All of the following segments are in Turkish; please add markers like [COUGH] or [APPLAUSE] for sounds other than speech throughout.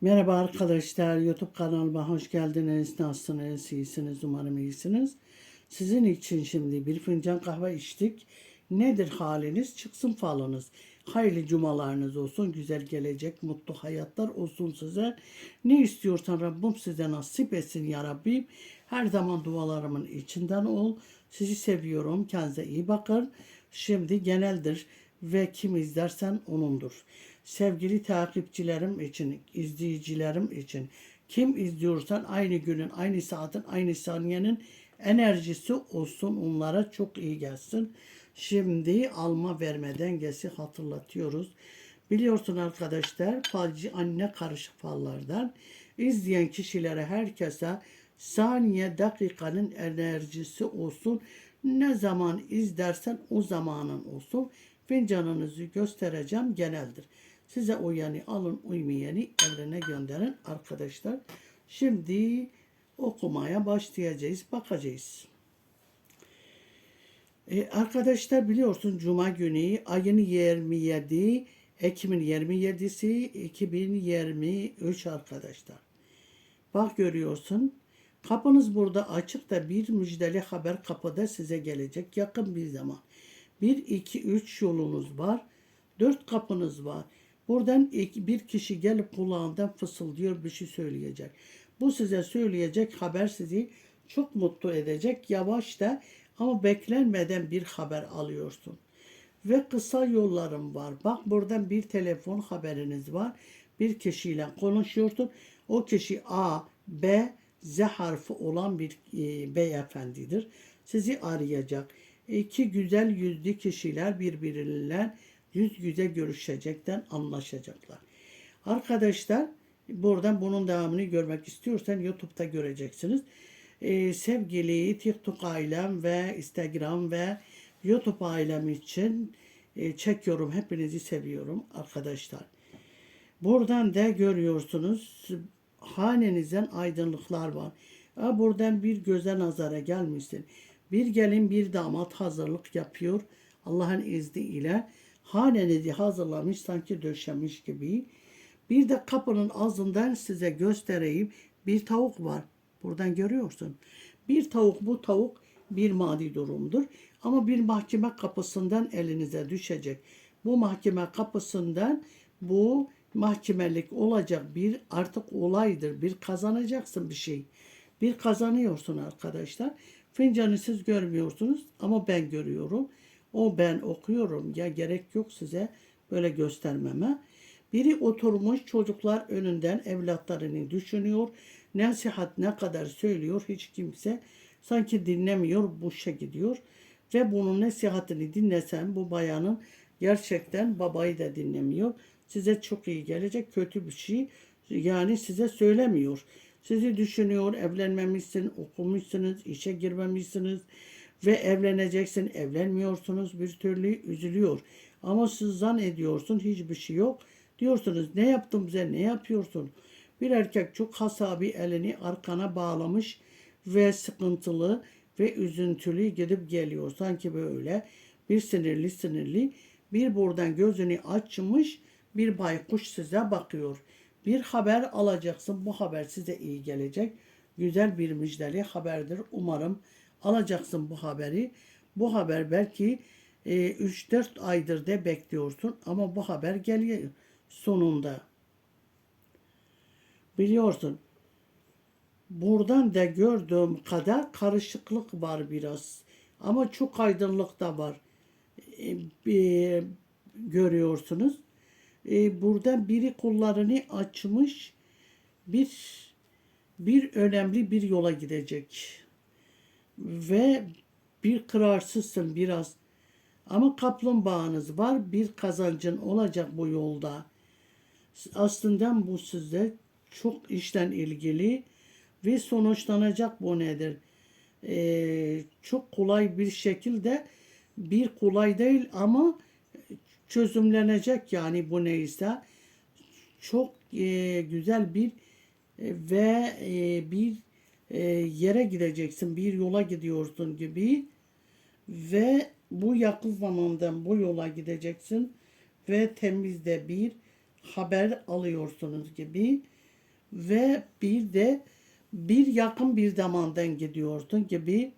Merhaba arkadaşlar, YouTube kanalıma hoş geldiniz. Nasılsınız? İyisiniz, umarım iyisiniz. Sizin için şimdi bir fincan kahve içtik. Nedir haliniz? Çıksın falınız. Hayırlı cumalarınız olsun, güzel gelecek, mutlu hayatlar olsun size. Ne istiyorsan Rabbim size nasip etsin ya Rabbim. Her zaman dualarımın içinden ol. Sizi seviyorum. Kendinize iyi bakın. Şimdi geneldir ve kim izlersen onundur. Sevgili takipçilerim için, izleyicilerim için kim izliyorsan aynı günün, aynı saatin, aynı saniyenin enerjisi olsun onlara çok iyi gelsin. Şimdi alma verme dengesi hatırlatıyoruz. Biliyorsun arkadaşlar falcı anne karışık fallardan izleyen kişilere herkese saniye dakikanın enerjisi olsun. Ne zaman izlersen o zamanın olsun. Fincanınızı göstereceğim geneldir. Size uyanı alın uymayanı evrene gönderin arkadaşlar. Şimdi okumaya başlayacağız. Bakacağız. E, arkadaşlar biliyorsun Cuma günü ayın 27 Ekim'in 27'si 2023 arkadaşlar. Bak görüyorsun kapınız burada açık da bir müjdeli haber kapıda size gelecek yakın bir zaman. 1, 2, 3 yolunuz var. 4 kapınız var. Buradan bir kişi gelip kulağından fısıldıyor bir şey söyleyecek. Bu size söyleyecek haber sizi çok mutlu edecek. Yavaş da ama beklenmeden bir haber alıyorsun. Ve kısa yollarım var. Bak buradan bir telefon haberiniz var. Bir kişiyle konuşuyorsun. O kişi A, B, Z harfi olan bir e, beyefendidir. Sizi arayacak. İki güzel yüzlü kişiler birbirleriyle yüz yüze görüşecekten anlaşacaklar. Arkadaşlar buradan bunun devamını görmek istiyorsan YouTube'da göreceksiniz. Ee, sevgili TikTok ailem ve Instagram ve YouTube ailem için e, çekiyorum. Hepinizi seviyorum arkadaşlar. Buradan da görüyorsunuz hanenizden aydınlıklar var. Ha, buradan bir göze nazara gelmişsin. Bir gelin bir damat hazırlık yapıyor. Allah'ın izniyle hanenizi hazırlamış sanki döşemiş gibi. Bir de kapının ağzından size göstereyim bir tavuk var. Buradan görüyorsun. Bir tavuk bu tavuk bir madi durumdur. Ama bir mahkeme kapısından elinize düşecek. Bu mahkeme kapısından bu mahkemelik olacak bir artık olaydır. Bir kazanacaksın bir şey. Bir kazanıyorsun arkadaşlar. Fincanı siz görmüyorsunuz ama ben görüyorum. O ben okuyorum. Ya gerek yok size böyle göstermeme. Biri oturmuş çocuklar önünden evlatlarını düşünüyor. Nasihat ne kadar söylüyor hiç kimse sanki dinlemiyor boşa gidiyor. Ve bunun nasihatini dinlesen bu bayanın gerçekten babayı da dinlemiyor. Size çok iyi gelecek kötü bir şey yani size söylemiyor. Sizi düşünüyor, evlenmemişsin, okumuşsunuz, işe girmemişsiniz ve evleneceksin, evlenmiyorsunuz bir türlü üzülüyor. Ama siz zannediyorsun hiçbir şey yok. Diyorsunuz ne yaptım bize ne yapıyorsun? Bir erkek çok hasabi elini arkana bağlamış ve sıkıntılı ve üzüntülü gidip geliyor. Sanki böyle bir sinirli sinirli bir buradan gözünü açmış bir baykuş size bakıyor. Bir haber alacaksın. Bu haber size iyi gelecek. Güzel bir müjdeli haberdir. Umarım alacaksın bu haberi. Bu haber belki e, 3-4 aydır da bekliyorsun ama bu haber geliyor sonunda. Biliyorsun. Buradan da gördüğüm kadar karışıklık var biraz. Ama çok aydınlık da var. E, e, görüyorsunuz. E, burada biri kollarını açmış bir bir önemli bir yola gidecek. Ve bir kararsızsın biraz. Ama kaplumbağanız var. Bir kazancın olacak bu yolda. Aslında bu size çok işten ilgili ve sonuçlanacak bu nedir? Ee, çok kolay bir şekilde bir kolay değil ama çözümlenecek yani bu neyse çok e, güzel bir e, ve e, bir e, yere gideceksin bir yola gidiyorsun gibi ve bu yakın zamanda bu yola gideceksin ve temizde bir haber alıyorsunuz gibi ve bir de bir yakın bir zamandan gidiyorsun gibi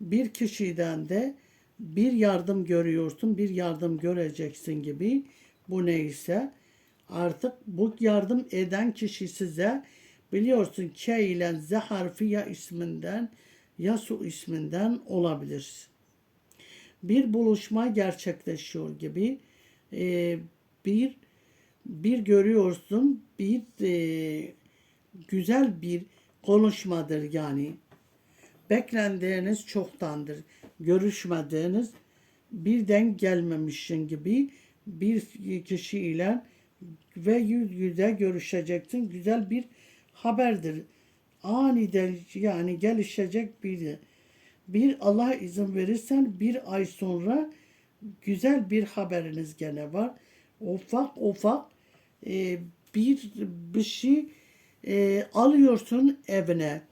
bir kişiden de bir yardım görüyorsun, bir yardım göreceksin gibi. Bu neyse artık bu yardım eden kişi size biliyorsun K ile Z harfi ya isminden ya su isminden olabilir. Bir buluşma gerçekleşiyor gibi e, bir bir görüyorsun bir e, güzel bir konuşmadır yani beklendiğiniz çoktandır. Görüşmediğiniz birden gelmemişsin gibi bir kişiyle ve yüz yüze görüşeceksin. Güzel bir haberdir. Aniden yani gelişecek bir bir Allah izin verirsen bir ay sonra güzel bir haberiniz gene var. Ufak ufak e, bir bir şey e, alıyorsun evine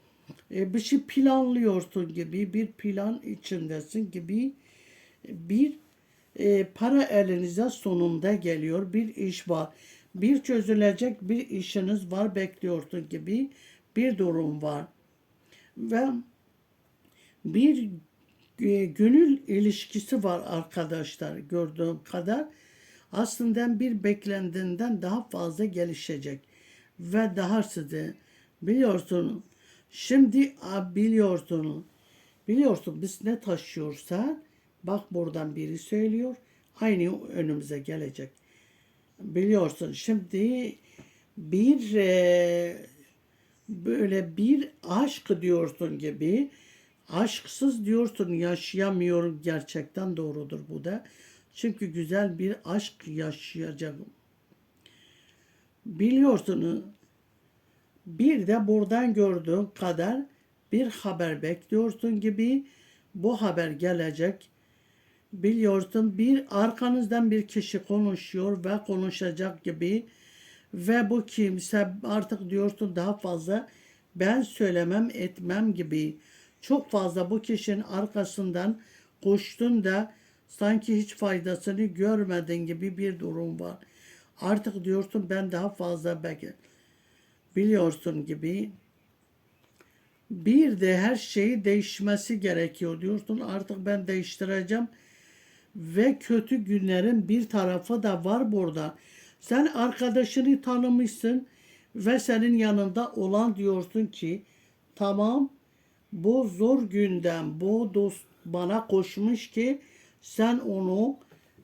e, bir şey planlıyorsun gibi bir plan içindesin gibi bir e, para elinize sonunda geliyor bir iş var bir çözülecek bir işiniz var bekliyorsun gibi bir durum var. Ve bir e, gönül ilişkisi var arkadaşlar gördüğüm kadar. Aslında bir beklendiğinden daha fazla gelişecek. Ve daha size biliyorsun şimdi biliyorsun biliyorsun biz ne taşıyorsa bak buradan biri söylüyor aynı önümüze gelecek biliyorsun şimdi bir e, böyle bir aşk diyorsun gibi aşksız diyorsun yaşayamıyorum. Gerçekten doğrudur bu da. Çünkü güzel bir aşk yaşayacağım. Biliyorsunuz bir de buradan gördüğün kadar bir haber bekliyorsun gibi. Bu haber gelecek. Biliyorsun bir arkanızdan bir kişi konuşuyor ve konuşacak gibi. Ve bu kimse artık diyorsun daha fazla ben söylemem etmem gibi. Çok fazla bu kişinin arkasından koştun da sanki hiç faydasını görmedin gibi bir durum var. Artık diyorsun ben daha fazla bekle biliyorsun gibi. Bir de her şeyi değişmesi gerekiyor diyorsun. Artık ben değiştireceğim ve kötü günlerin bir tarafı da var burada. Sen arkadaşını tanımışsın ve senin yanında olan diyorsun ki tamam bu zor günden bu dost bana koşmuş ki sen onu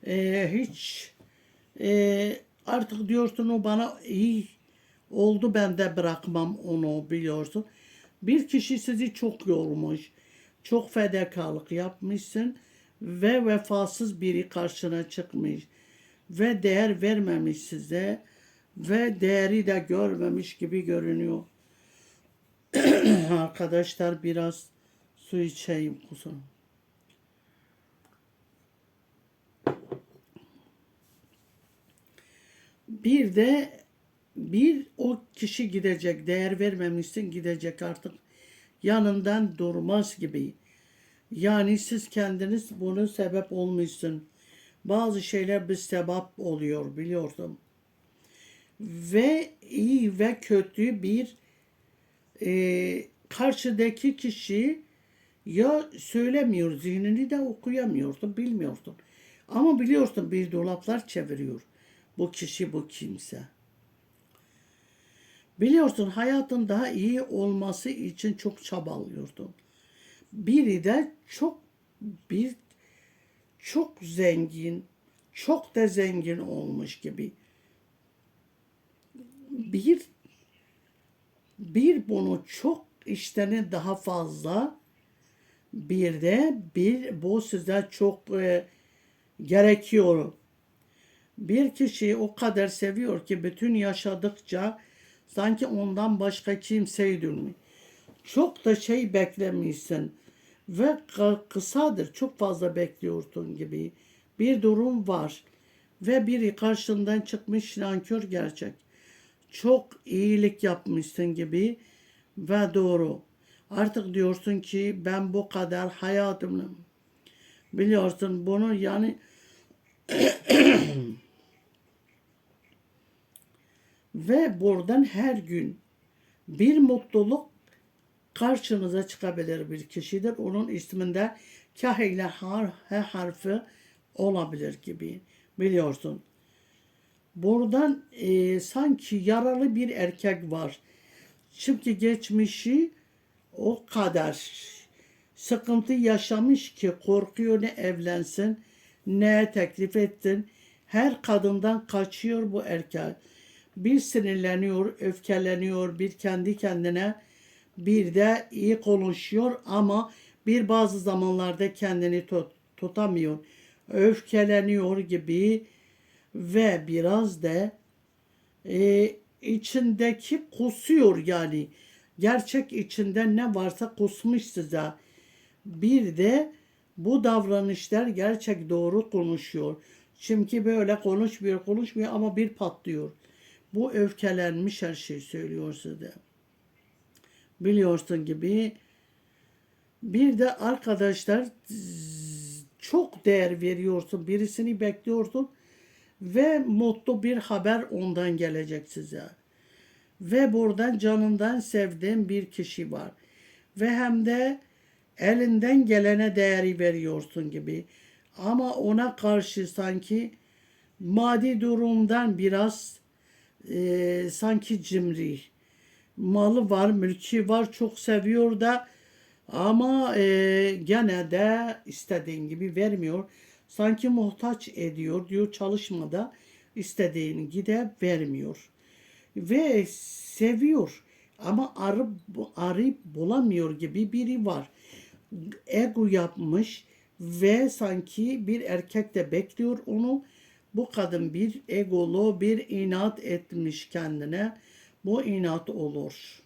e, hiç e, artık diyorsun o bana iyi oldu ben de bırakmam onu biliyorsun. Bir kişi sizi çok yormuş, çok fedakarlık yapmışsın ve vefasız biri karşına çıkmış ve değer vermemiş size ve değeri de görmemiş gibi görünüyor. [CLEARS THROAT] Arkadaşlar biraz su içeyim kusum. Bir de bir o kişi gidecek, değer vermemişsin gidecek artık yanından durmaz gibi. Yani siz kendiniz bunu sebep olmuşsun. Bazı şeyler bir sebep oluyor biliyorsun. Ve iyi ve kötü bir e, karşıdaki kişi ya söylemiyor, zihnini de okuyamıyorsun, bilmiyorsun. Ama biliyorsun bir dolaplar çeviriyor. Bu kişi bu kimse. Biliyorsun hayatın daha iyi olması için çok çabalıyordun. Biri de çok bir çok zengin, çok da zengin olmuş gibi. Bir bir bunu çok işteni daha fazla bir de bir bu size çok e, gerekiyor. Bir kişi o kadar seviyor ki bütün yaşadıkça Sanki ondan başka kimseyi duymuyor. Çok da şey beklemişsin ve kısadır çok fazla bekliyorsun gibi bir durum var ve biri karşından çıkmış nankör gerçek. Çok iyilik yapmışsın gibi ve doğru. Artık diyorsun ki ben bu kadar hayatımı biliyorsun bunu yani [CLEARS THROAT] Ve buradan her gün bir mutluluk karşınıza çıkabilir bir kişidir. Onun isminde kah ile har, he harfi olabilir gibi biliyorsun. Buradan e, sanki yaralı bir erkek var. Çünkü geçmişi o kadar sıkıntı yaşamış ki korkuyor ne evlensin ne teklif ettin. Her kadından kaçıyor bu erkek. Bir sinirleniyor, öfkeleniyor, bir kendi kendine bir de iyi konuşuyor ama bir bazı zamanlarda kendini tut, tutamıyor. Öfkeleniyor gibi ve biraz da e, içindeki kusuyor yani. Gerçek içinde ne varsa kusmuş size. Bir de bu davranışlar gerçek doğru konuşuyor. Çünkü böyle konuşmuyor konuşmuyor ama bir patlıyor. Bu öfkelenmiş her şey söylüyor size. Biliyorsun gibi. Bir de arkadaşlar çok değer veriyorsun. Birisini bekliyorsun ve mutlu bir haber ondan gelecek size. Ve buradan canından sevdiğin bir kişi var. Ve hem de elinden gelene değeri veriyorsun gibi. Ama ona karşı sanki maddi durumdan biraz e, sanki cimri. Malı var, mülkü var, çok seviyor da ama e, gene de istediğin gibi vermiyor. Sanki muhtaç ediyor diyor çalışmada istediğini gide vermiyor. Ve seviyor ama arayıp, arayıp bulamıyor gibi biri var. Ego yapmış ve sanki bir erkek de bekliyor onu. Bu kadın bir egolu, bir inat etmiş kendine. Bu inat olur.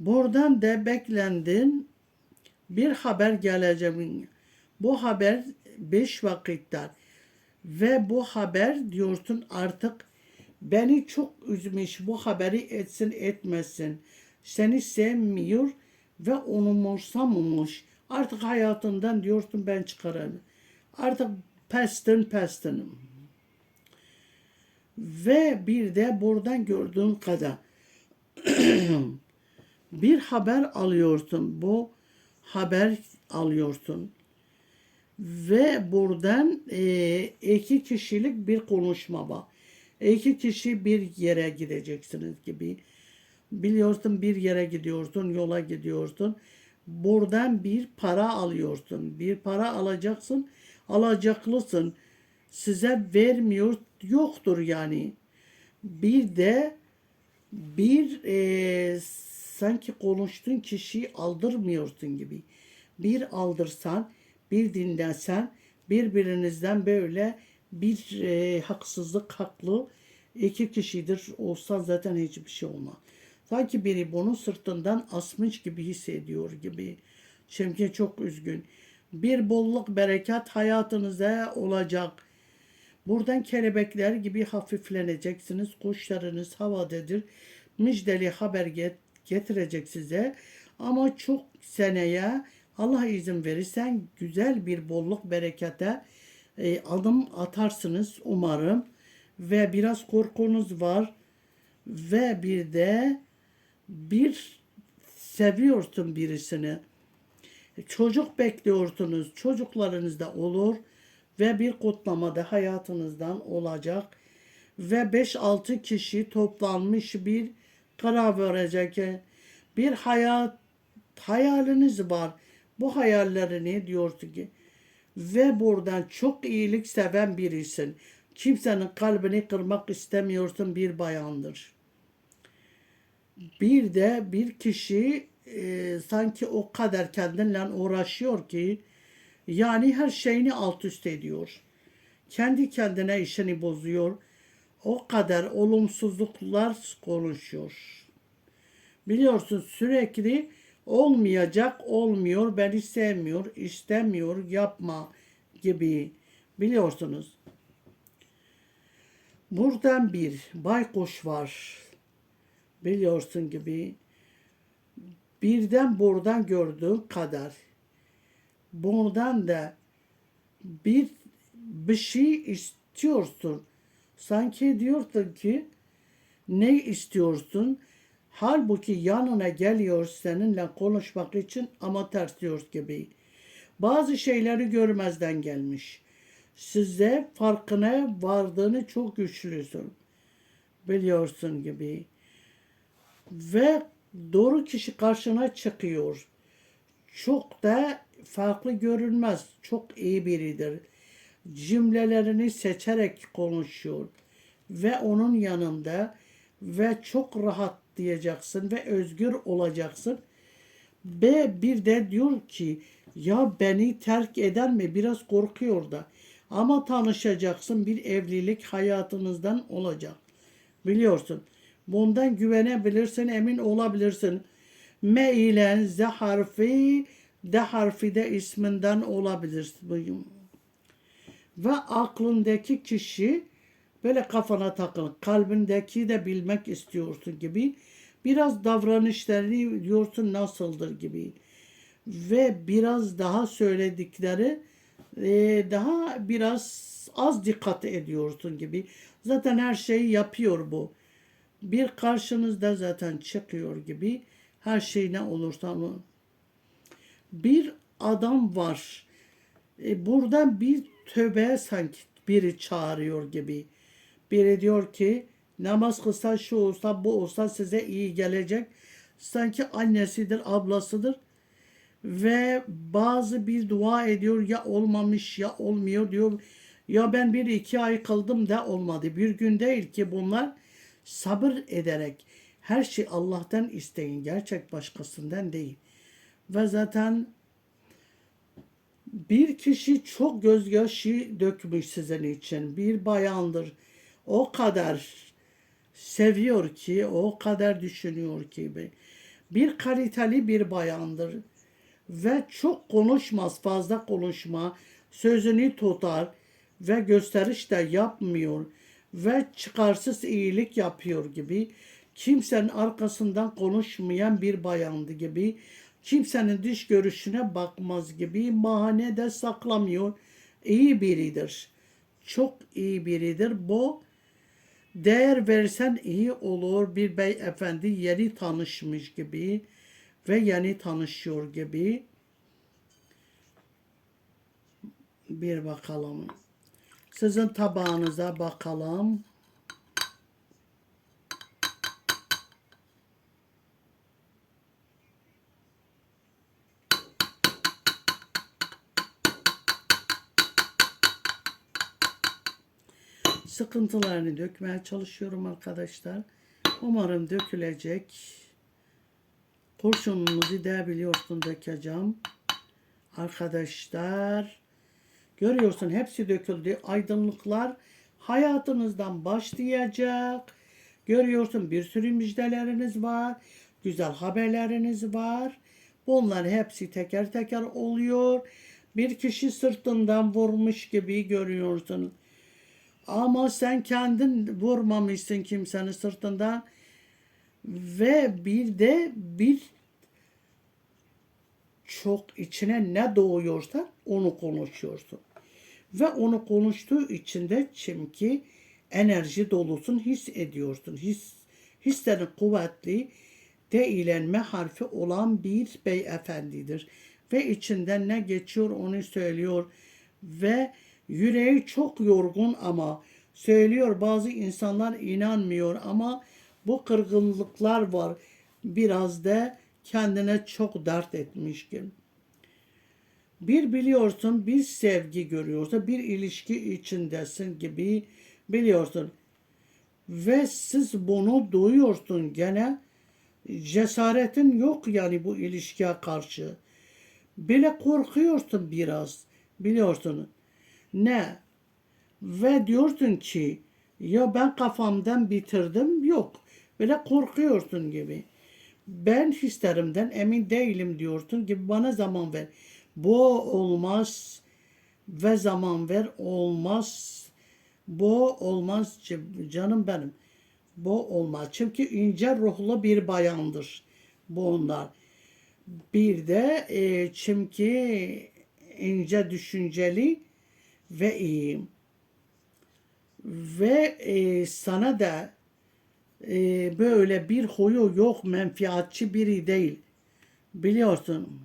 Buradan da beklendin bir haber gelecek. Bu haber beş vakitler. Ve bu haber diyorsun artık beni çok üzmüş bu haberi etsin etmesin. Seni sevmiyor ve onu umursamamış. Artık hayatından diyorsun ben çıkarım. Artık pestin pestinim. Ve bir de buradan gördüğün kadar [CLEARS THROAT] bir haber alıyorsun. Bu haber alıyorsun. Ve buradan e, iki kişilik bir konuşma var. İki kişi bir yere gideceksiniz gibi. Biliyorsun bir yere gidiyorsun, yola gidiyorsun. Buradan bir para alıyorsun. Bir para alacaksın, alacaklısın. Size vermiyor, yoktur yani. Bir de bir e, sanki konuştuğun kişiyi aldırmıyorsun gibi. Bir aldırsan, bir dinlersen birbirinizden böyle bir e, haksızlık haklı iki kişidir olsa zaten hiçbir şey olmaz. Sanki biri bunu sırtından asmış gibi hissediyor gibi. Çünkü çok üzgün. Bir bolluk bereket hayatınızda olacak. Buradan kelebekler gibi hafifleneceksiniz. Kuşlarınız havadedir. Müjdeli haber get getirecek size. Ama çok seneye Allah izin verirsen güzel bir bolluk berekete e, adım atarsınız umarım. Ve biraz korkunuz var. Ve bir de bir seviyorsun birisini. Çocuk bekliyorsunuz. Çocuklarınız da olur. Ve bir kutlamada hayatınızdan olacak. Ve 5-6 kişi toplanmış bir karar verecek. Bir hayat hayaliniz var. Bu hayallerini diyorsun ki ve buradan çok iyilik seven birisin. Kimsenin kalbini kırmak istemiyorsun bir bayandır. Bir de bir kişi e, sanki o kadar kendinle uğraşıyor ki yani her şeyini alt üst ediyor. Kendi kendine işini bozuyor. O kadar olumsuzluklar konuşuyor. Biliyorsun sürekli olmayacak, olmuyor, beni sevmiyor, istemiyor, yapma gibi biliyorsunuz. Buradan bir baykuş var. Biliyorsun gibi. Birden buradan gördüğün kadar. Buradan da bir bir şey istiyorsun. Sanki diyorsun ki Ne istiyorsun? Halbuki yanına geliyor seninle konuşmak için ama ters diyor gibi. Bazı şeyleri görmezden gelmiş. Size farkına vardığını çok güçlüsün. Biliyorsun gibi. Ve doğru kişi karşına çıkıyor. Çok da farklı görünmez. Çok iyi biridir. Cümlelerini seçerek konuşuyor. Ve onun yanında ve çok rahat diyeceksin ve özgür olacaksın. Ve bir de diyor ki ya beni terk eder mi? Biraz korkuyor da. Ama tanışacaksın bir evlilik hayatınızdan olacak. Biliyorsun. Bundan güvenebilirsin, emin olabilirsin. M ile Z harfi, D harfi de isminden olabilir. Ve aklındaki kişi böyle kafana takıl, kalbindeki de bilmek istiyorsun gibi. Biraz davranışlarını diyorsun nasıldır gibi. Ve biraz daha söyledikleri e, daha biraz az dikkat ediyorsun gibi. Zaten her şeyi yapıyor bu. Bir karşınızda zaten çıkıyor gibi. Her şey ne olursa. Bir adam var. E, buradan bir tövbe sanki biri çağırıyor gibi. Biri diyor ki namaz kılsa şu olsa bu olsa size iyi gelecek. Sanki annesidir, ablasıdır. Ve bazı bir dua ediyor ya olmamış ya olmuyor diyor. Ya ben bir iki ay kıldım da olmadı. Bir gün değil ki bunlar sabır ederek her şey Allah'tan isteyin. Gerçek başkasından değil. Ve zaten bir kişi çok gözyaşı dökmüş sizin için. Bir bayandır. O kadar seviyor ki, o kadar düşünüyor ki. Bir kaliteli bir bayandır. Ve çok konuşmaz, fazla konuşma. Sözünü tutar ve gösteriş de yapmıyor. Ve çıkarsız iyilik yapıyor gibi. Kimsenin arkasından konuşmayan bir bayandı gibi kimsenin dış görüşüne bakmaz gibi mahanede saklamıyor. İyi biridir. Çok iyi biridir. Bu değer versen iyi olur. Bir beyefendi yeni tanışmış gibi ve yeni tanışıyor gibi. Bir bakalım. Sizin tabağınıza bakalım. Sıkıntılarını dökmeye çalışıyorum arkadaşlar. Umarım dökülecek. Kurşununuzu da biliyorsun dökeceğim. Arkadaşlar görüyorsun hepsi döküldü. Aydınlıklar hayatınızdan başlayacak. Görüyorsun bir sürü müjdeleriniz var. Güzel haberleriniz var. Bunlar hepsi teker teker oluyor. Bir kişi sırtından vurmuş gibi görüyorsun. Ama sen kendin vurmamışsın kimsenin sırtından. Ve bir de bir çok içine ne doğuyorsa onu konuşuyorsun. Ve onu konuştuğu için de çünkü enerji dolusun his ediyorsun. His, hislerin kuvvetli değilenme harfi olan bir beyefendidir. Ve içinden ne geçiyor onu söylüyor. Ve Yüreği çok yorgun ama söylüyor bazı insanlar inanmıyor ama bu kırgınlıklar var. Biraz da kendine çok dert etmişkin. Bir biliyorsun bir sevgi görüyorsun bir ilişki içindesin gibi biliyorsun. Ve siz bunu duyuyorsun gene cesaretin yok yani bu ilişkiye karşı. Bile korkuyorsun biraz biliyorsun. Ne? Ve diyorsun ki ya ben kafamdan bitirdim yok. Böyle korkuyorsun gibi. Ben hislerimden emin değilim diyorsun gibi bana zaman ver. Bu olmaz ve zaman ver olmaz. Bu olmaz canım benim. Bu olmaz. Çünkü ince ruhlu bir bayandır bu onlar. Bir de e, çünkü ince düşünceli ve iyiyim. Ve e, sana da e, böyle bir huyu yok menfiatçı biri değil. Biliyorsun.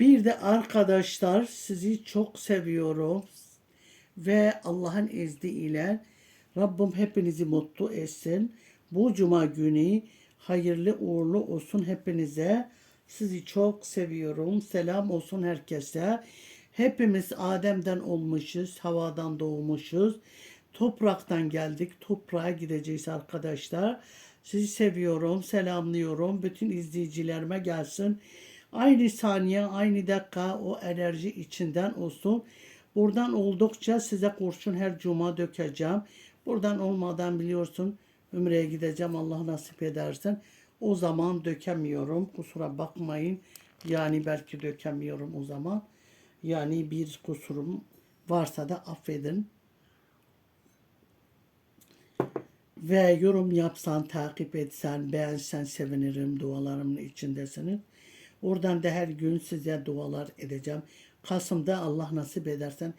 Bir de arkadaşlar sizi çok seviyorum ve Allah'ın izniyle Rabbim hepinizi mutlu etsin. Bu cuma günü hayırlı uğurlu olsun hepinize. Sizi çok seviyorum. Selam olsun herkese. Hepimiz Adem'den olmuşuz, havadan doğmuşuz. Topraktan geldik, toprağa gideceğiz arkadaşlar. Sizi seviyorum, selamlıyorum. Bütün izleyicilerime gelsin. Aynı saniye, aynı dakika o enerji içinden olsun. Buradan oldukça size kurşun her cuma dökeceğim. Buradan olmadan biliyorsun Ümre'ye gideceğim Allah nasip edersen. O zaman dökemiyorum. Kusura bakmayın. Yani belki dökemiyorum o zaman. Yani bir kusurum varsa da affedin. Ve yorum yapsan, takip etsen, beğensen sevinirim. Dualarımın içindesiniz. Oradan da her gün size dualar edeceğim. Kasım'da Allah nasip edersen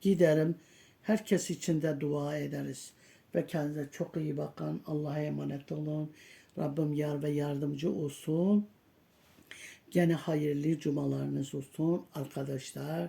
giderim. Herkes için de dua ederiz. Ve kendinize çok iyi bakın. Allah'a emanet olun. Rabbim yar ve yardımcı olsun. Gene hayırlı cumalarınız olsun arkadaşlar.